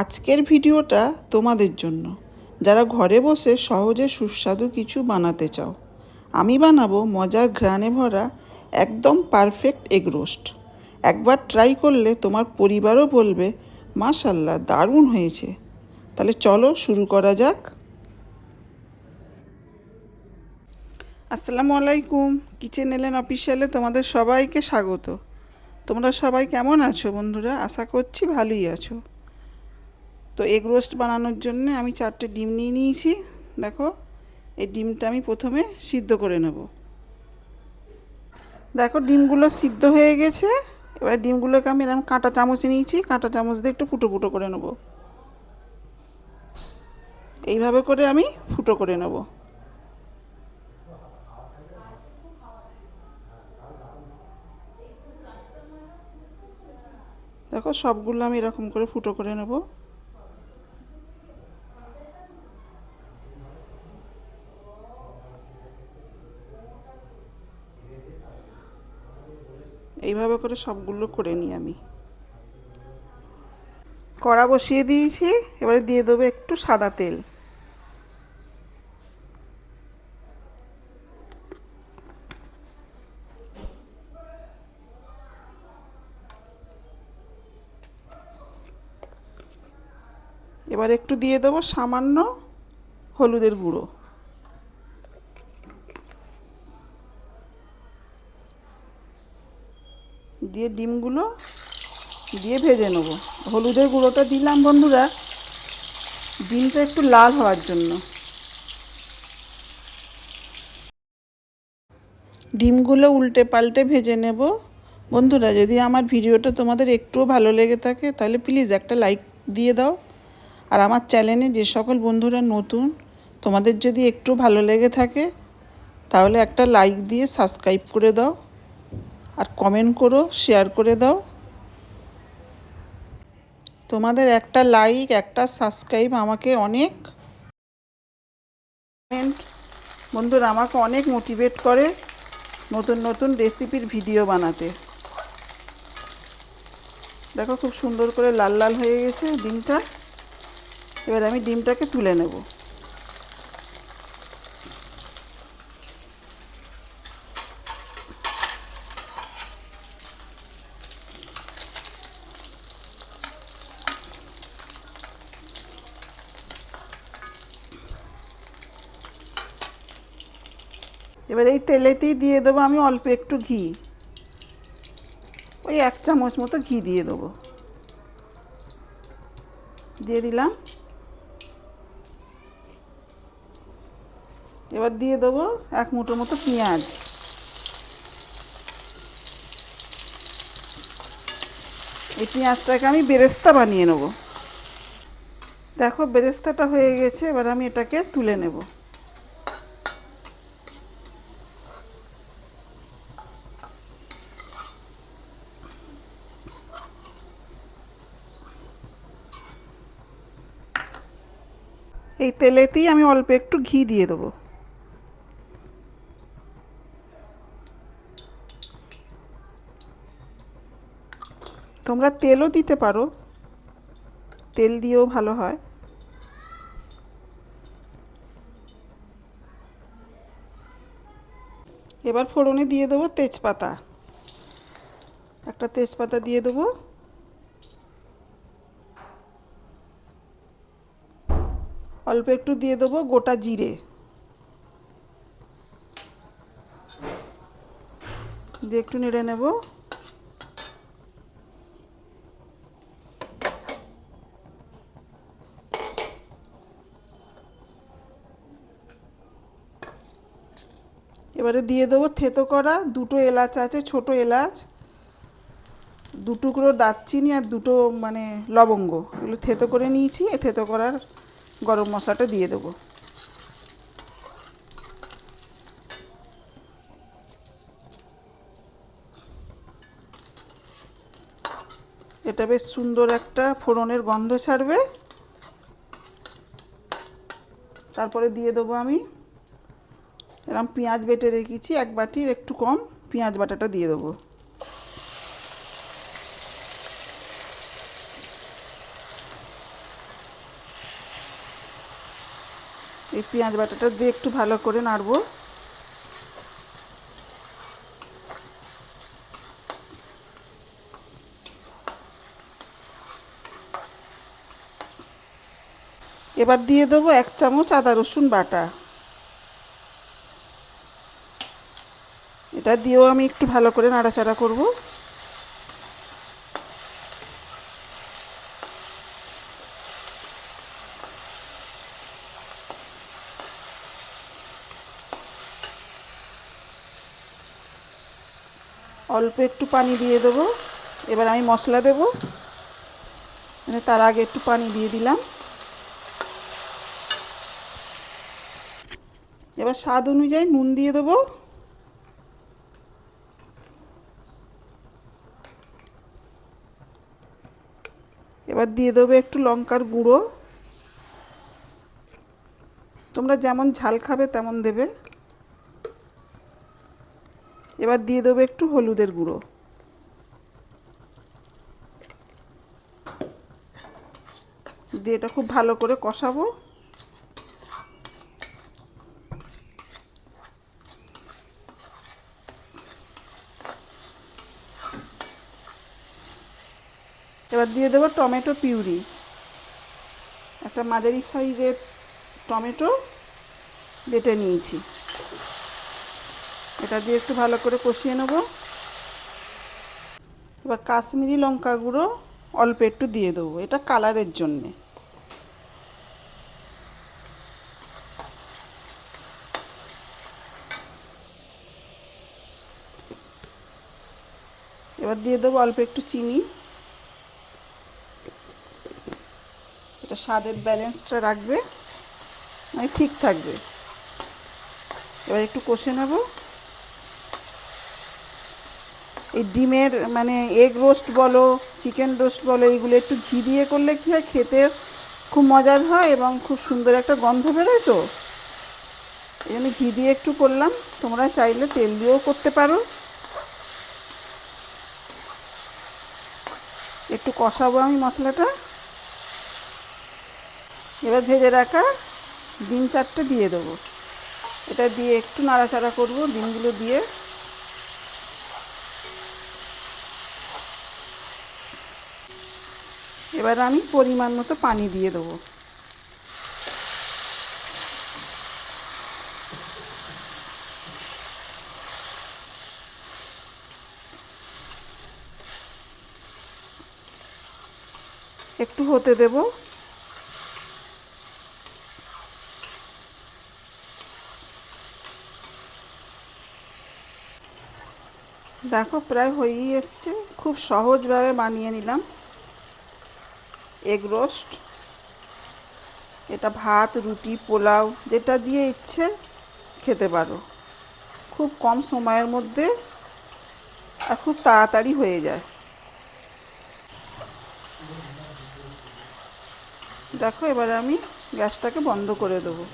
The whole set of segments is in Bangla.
আজকের ভিডিওটা তোমাদের জন্য। যারা ঘরে বসে সহজে সুস্বাদু কিছু বানাতে চাও, আমি বানাবো মজার ঘ্রাণে ভরা একদম পারফেক্ট এগ রোস্ট একবার ট্রাই করলে তোমার পরিবারও বলবে, মাশাল্লাহ, দারুণ হয়েছে। তাহলে চলো শুরু করা যাক। আসসালামু আলাইকুম, কিচেন এলেন অফিসিয়ালে তোমাদের সবাইকে স্বাগত। তোমরা সবাই কেমন আছো বন্ধুরা? আশা করছি ভালোই আছো। তো এগ রোস্ট বানানোর জন্য আমি চারটে ডিম নিয়ে নিয়েছি। দেখো, এই ডিমটা আমি প্রথমে সিদ্ধ করে নেব। দেখো, ডিমগুলো সিদ্ধ হয়ে গেছে। এবার ডিমগুলোকে আমি এরকম কাঁটা চামচ নিয়েছি। কাঁটা চামচ দিয়ে একটু ফুটো ফুটো করে নেব। এইভাবে করে আমি ফুটো করে নেব। দেখো, সবগুলো আমি এরকম করে ফুটো করে নেব। করে সবগুলো করে নিই আমি। কড়া বসিয়ে দিয়েছি, এবারে দিয়ে দেবো একটু সাদা তেল। এবার একটু দিয়ে দেবো সামান্য হলুদের গুঁড়ো। দিয়ে ডিমগুলো দিয়ে ভেজে নেব। হলুদের গুঁড়োটা দিলাম বন্ধুরা। ডিমটা একটু লাল হওয়ার জন্য। ডিমগুলো উল্টে পাল্টে ভেজে নেব। বন্ধুরা, যদি আমার ভিডিওটা তোমাদের একটুও ভালো লেগে থাকে, তাহলে প্লিজ একটা লাইক দিয়ে দাও। আর আমার চ্যানেলে যে সকল বন্ধুরা নতুন, তোমাদের যদি একটু ভালো লেগে থাকে, তাহলে একটা লাইক দিয়ে সাবস্ক্রাইব করে দাও। আর কমেন্ট করো শেয়ার করে দাও। তোমাদের একটা লাইক একটা সাবস্ক্রাইব আমাকে অনেক কমেন্ট বন্ধুরা, আমাকে অনেক মোটিভেট করে নতুন নতুন রেসিপির ভিডিও বানাতে। দেখো, খুব সুন্দর করে লাল লাল হয়ে গেছে ডিমটা। এবার আমি ডিমটাকে তুলে নেব। এবার এই তেলেতেই দিয়ে দেবো, আমি অল্প একটু ঘি। ওই এক চামচ মতো ঘি দিয়ে দেবো। দিয়ে দিলাম। এবার দিয়ে দেবো এক মুঠো মতো পেঁয়াজ। এই পেঁয়াজটাকে আমি বেরেস্তা বানিয়ে নেব। দেখো, বেরেস্তাটা হয়ে গেছে, এবার আমি এটাকে তুলে নেব। এই তেলেতেই আমি অল্প একটু ঘি দিয়ে দেবো। তোমরা তেলও দিতে পারো। তেল দিয়েও ভালো হয়। এবার ফোড়নে দিয়ে দেবো তেজপাতা। একটা তেজপাতা দিয়ে দেবো। অল্প একটু দিয়ে দেবো গোটা জিরে। দিয়ে একটু নেড়ে নেব। এবারে দিয়ে দেবো থেতো করা দুটো এলাচ আছে, ছোট এলাচ, দু টুকরো দারচিনি আর দুটো মানে লবঙ্গ। এগুলো থেতো করে নিয়েছি, এ থেতো করার গরম মশলাটা দিয়ে দেবো। এটা বেশ সুন্দর একটা ফোড়নের গন্ধ ছাড়বে। তারপরে দিয়ে দেবো আমি এরকম পেঁয়াজ বেটে রেখেছি, এক বাটির একটু কম, পেঁয়াজ বাটাটা দিয়ে দেবো। পেঁয়াজ বাটাটা দিয়ে একটু ভালো করে নাড়বো। এবার দিয়ে দেবো এক চামচ আদা রসুন বাটা। এটা দিয়েও আমি একটু ভালো করে নাড়াচাড়া করব। অল্প একটু পানি দিয়ে দেবো। এবার আমি মশলা দেব। মানে তার আগে একটু পানি দিয়ে দিলাম। এবার স্বাদ অনুযায়ী নুন দিয়ে দেবো। এবার দিয়ে দেবো একটু লঙ্কার গুঁড়ো। তোমরা যেমন ঝাল খাবে তেমন দেবে। এবার দিয়ে দেবো একটু হলুদের গুঁড়ো। দিয়ে এটা খুব ভালো করে কষাবো। এবার দিয়ে দেবো টমেটো পিউরি। একটা মাঝারি সাইজের টমেটো বেটে নিয়েছি। এটা দিয়ে একটু ভালো করে কষিয়ে নেব। এবার কাশ্মীরি লঙ্কা গুঁড়ো অল্প একটু দিয়ে দেবো, এটা কালারের জন্যে। এবার দিয়ে দেবো অল্প একটু চিনি। এটা স্বাদের ব্যালেন্সটা রাখবে মানে ঠিক থাকবে। এবার একটু কষে নেব। এই ডিমের মানে এগ রোস্ট বলো চিকেন রোস্ট বলো, এইগুলো একটু ঘি দিয়ে করলে কী হয়? খেতে খুব মজার হয় এবং খুব সুন্দর একটা গন্ধ বেরোয় তো। এই জন্য ঘি দিয়ে একটু করলাম। তোমরা চাইলে তেল দিয়েও করতে পারো। একটু কষাবো আমি মশলাটা। এবার ভেজে রাখা ডিম চারটে দিয়ে দেবো। এটা দিয়ে একটু নাড়াচাড়া করব ডিমগুলো দিয়ে। এবার আমি পরিমাণ মতো পানি দিয়ে দেবো। একটু হতে দেবো। দেখো, প্রায় হয়েই এসছে। খুব সহজভাবে বানিয়ে নিলাম। এগ রোস্ট, এটা ভাত, রুটি, পোলাও, যেটা দিয়ে ইচ্ছে খেতে পারো। খুব কম সময়ের মধ্যে আর খুব তাড়াতাড়ি হয়ে যায়। দেখো, এবার আমি গ্যাসটাকে বন্ধ করে দেবো।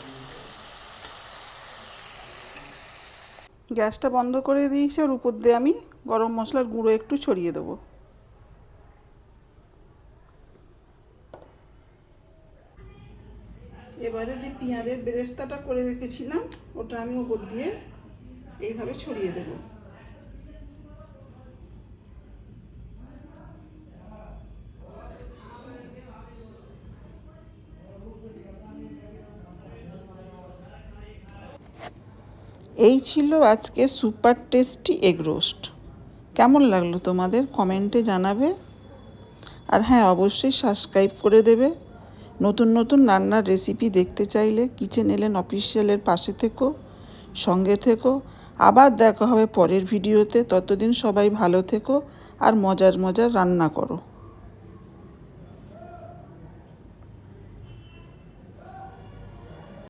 গ্যাসটা বন্ধ করে দিয়েছি ওর উপর দিয়ে আমি গরম মশলার গুঁড়ো একটু ছড়িয়ে দেবো। এবারে যে পেঁয়াজের বেরেস্তাটা করে রেখেছিলাম, ওটা আমি উপর দিয়ে এইভাবে ছড়িয়ে দেবো। এই ছিল আজকে সুপার টেস্টি এগ রোস্ট। কেমন লাগল তোমাদের কমেন্টে জানাবে? আর হ্যাঁ অবশ্যই সাবস্ক্রাইব করে দেবে। নতুন নতুন রান্নার রেসিপি দেখতে চাইলে কিচেন এলেন অফিসিয়ালের পাশে থেকো, সঙ্গে থেকো। আবার দেখা হবে পরের ভিডিওতে ততদিন সবাই ভালো থেকো আর মজার মজার রান্না করো।